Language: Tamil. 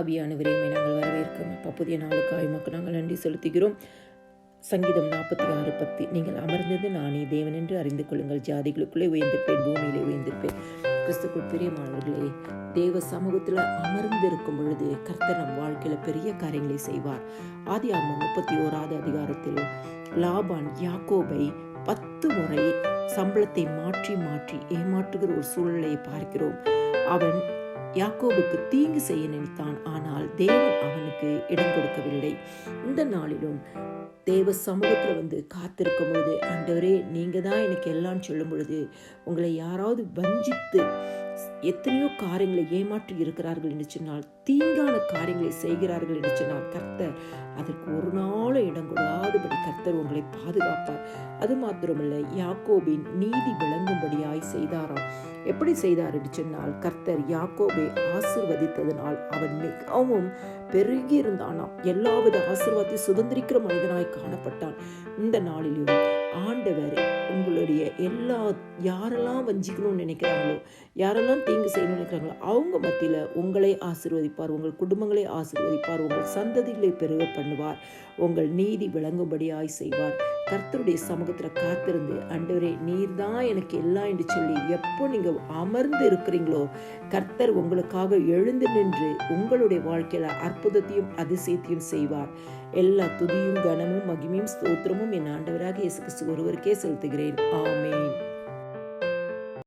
அபியானவரையுமே நாங்கள் வரவேற்கிறோம் அப்பா புதிய நாளுக்கு ஆய்மாக்கு நாங்கள் நன்றி செலுத்துகிறோம். சங்கீதம் நாற்பத்தி ஆறு பத்தி. நீங்கள் அமர்ந்தது நானே தேவன் என்று அறிந்து கொள்ளுங்கள். ஜாதிகளுக்குள்ளே உயர்ந்திருப்பேன் பூமியிலே உயர்ந்திருப்பேன். கிறிஸ்துக்குள் பிரியமானவர்களே தேவ சமூகத்தில் அமர்ந்து இருக்கும் பொழுது கர்த்தர் நம் வாழ்க்கையில் பெரிய காரியங்களை செய்வார். ஆதி ஆமாம் முப்பத்தி ஓராவது அதிகாரத்தில் லாபான் யாக்கோபை பத்து முறை சம்பளத்தை மாற்றி மாற்றி ஏமாற்றுகிற ஒரு சூழ்நிலையை பார்க்கிறோம். அவன் யாக்கோபுக்கு தீங்கு செய்ய நினைத்தான். ஆனால் தேவன் அவனுக்கு இடம் கொடுக்கவில்லை. இந்த நாளிலும் தேவ சமூகத்தில் வந்து காத்திருக்கும் பொழுது ஆண்டவரே நீங்கள் தான் எனக்கு எல்லாம் சொல்லும் பொழுது உங்களை யாராவது வஞ்சித்து எத்தனையோ காரியங்களை ஏமாற்றி இருக்கிறார்கள் என்று சொன்னால் தீங்கான காரியங்களை செய்கிறார்கள் என்று சொன்னால் கர்த்தர் அதற்கு ஒரு நாள் இடம் கொடாதபடி கர்த்தர் உங்களை பாதுகாப்பார். அது மாத்திரமல்ல யாக்கோபின் நீதி விளங்கும்படியாய் செய்தாராம். எப்படி செய்தார் என்று சொன்னால் கர்த்தர் யாக்கோபை ஆசிர்வதித்ததனால் அவன் மிகவும் பெருகி இருந்தானாம் எல்லாவித ஆசிர்வாதத்தை சுதந்திரிக்கிற மனிதனாய் காணப்பட்டான். இந்த நாளிலும் ஆண்டவர் உங்களுடைய எல்லா யாரெல்லாம் வஞ்சிக்கணும்னு நினைக்கிறாங்களோ யாரெல்லாம் தீங்கு செய்யணும்னு நினைக்கிறாங்களோ அவங்க மத்தியில் உங்களை ஆசிர்வதிப்பார் உங்கள் குடும்பங்களை ஆசிர்வதிப்பார் உங்கள் சந்ததிகளை பெருக பண்ணுவார் உங்கள் நீதி விளங்கும்படியாய் செய்வார். கர்த்தருடைய சமூகத்தில் காத்திருந்து அண்டவரே நீர் தான் எனக்கு எல்லாம் என்று சொல்லி எப்போ நீங்கள் அமர்ந்து இருக்கிறீங்களோ கர்த்தர் உங்களுக்காக எழுந்து நின்று உங்களுடைய வாழ்க்கையில் அற்புதத்தையும் அதிசயத்தையும் செய்வார். எல்லா துதியும் கனமும் மகிமையும் ஸ்தோத்திரமும் என் ஆண்டவராக இயேசு கிறிஸ்து ஒருவருக்கே செலுத்துகிறேன். ஆமேன்.